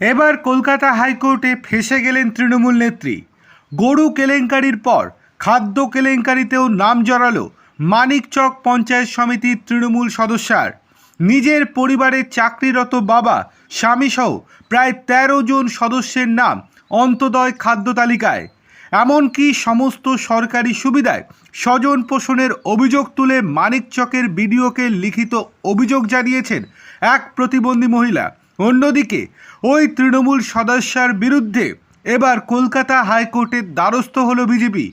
এবার কলকাতা হাইকোর্টে ফেসে গেলেন তৃণমূল নেত্রী। গরু কেলেঙ্কারির পর খাদ্য কেলেঙ্কারিতেও নাম জড়ালো মানিকচক পঞ্চায়েত সমিতির তৃণমূল সদস্যার। নিজের পরিবারের চাকরিরত বাবা, স্বামীসহ প্রায় তেরো জন সদস্যের নাম অন্তদয় খাদ্য তালিকায়। এমনকি সমস্ত সরকারি সুবিধায় স্বজন পোষণের অভিযোগ তুলে মানিকচকের বিডিওকে লিখিত অভিযোগ জানিয়েছেন এক প্রতিবন্ধী মহিলা। অন্যদিকে, ওই তৃণমূল সদস্যার বিরুদ্ধে এবার কলকাতা হাইকোর্টের দ্বারস্থ হল বিজেপি।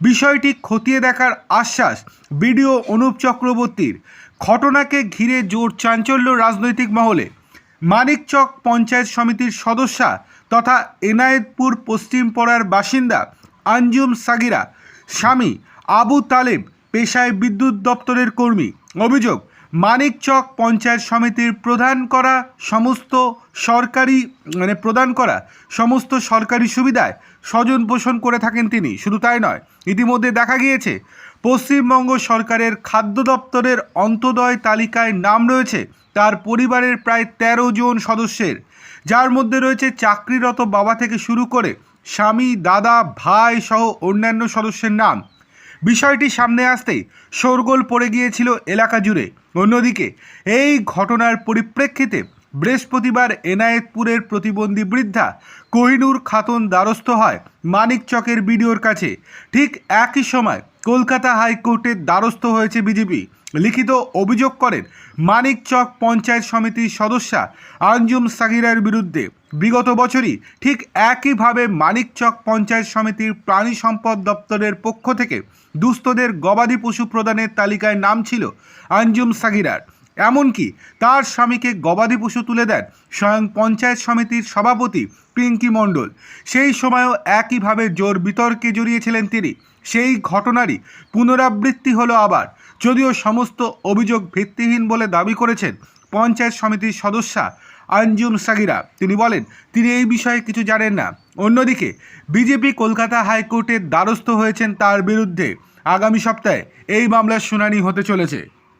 বিষয়টি খতিয়ে দেখার আশ্বাস বিডিও অনুপ চক্রবর্তীর। ঘটনাকে ঘিরে জোর চাঞ্চল্য রাজনৈতিক মহলে। মানিকচক পঞ্চায়েত সমিতির সদস্যা তথা এনায়েতপুর পশ্চিম পাড়ার বাসিন্দা আঞ্জুম সাগিরা, স্বামী আবু তালেব, পেশায় বিদ্যুৎ দপ্তরের কর্মী। অভিযোগ মানিকচক পঞ্চায়েত সমিতির প্রদান করা সমস্ত সরকারি মানে প্রদান করা সমস্ত সরকারি সুবিধায় স্বজন পোষণ করে থাকেন তিনি। শুধু তাই নয়, ইতিমধ্যে দেখা গিয়েছে, পশ্চিমবঙ্গ সরকারের খাদ্য দপ্তরের অন্তদয় তালিকায় নাম রয়েছে তার পরিবারের প্রায় তেরো জন সদস্যের। যার মধ্যে রয়েছে চাকরিরত বাবা থেকে শুরু করে স্বামী, দাদা, ভাই সহ অন্যান্য সদস্যের নাম। বিষয়টি সামনে আসতেই শোরগোল পড়ে গিয়েছিল এলাকা জুড়ে। অন্যদিকে এই ঘটনার পরিপ্রেক্ষিতে বৃহস্পতিবার এনায়েতপুরের প্রতিবন্ধী বৃদ্ধা কোহিনুর খাতুন দ্বারস্থ হয় মানিকচকের বিডিওর কাছে। ঠিক একই সময় কলকাতা হাইকোর্টের দ্বারস্থ হয়েছে বিজেপি। লিখিত অভিযোগ করেন মানিকচক পঞ্চায়েত সমিতির সদস্যা আঞ্জুম সাগিরার বিরুদ্ধে বিগত বছরই ঠিক একইভাবে মানিকচক পঞ্চায়েত সমিতির প্রাণী সম্পদ দপ্তরের পক্ষ থেকে দুস্থদের গবাদি পশু প্রদানের তালিকায় নাম ছিল আঞ্জুম সাগিরার এমনকি তার স্বামীকে গবাদি পশু তুলে দেন স্বয়ং পঞ্চায়েত সমিতির সভাপতি পিঙ্কি মণ্ডল। সেই সময়ও একইভাবে জোর বিতর্কে জড়িয়েছিলেন তিনি। সেই ঘটনারই পুনরাবৃত্তি হলো আবার। যদিও সমস্ত অভিযোগ ভিত্তিহীন বলে দাবি করেছেন পঞ্চায়েত সমিতির সদস্যা আঞ্জুম সাগিরা। তিনি বলেন, তিনি এই বিষয়ে কিছু জানেন না। অন্যদিকে, বিজেপি কলকাতা হাইকোর্টের দ্বারস্থ হয়েছেন তার বিরুদ্ধে। আগামী সপ্তাহে এই মামলার শুনানি হতে চলেছে।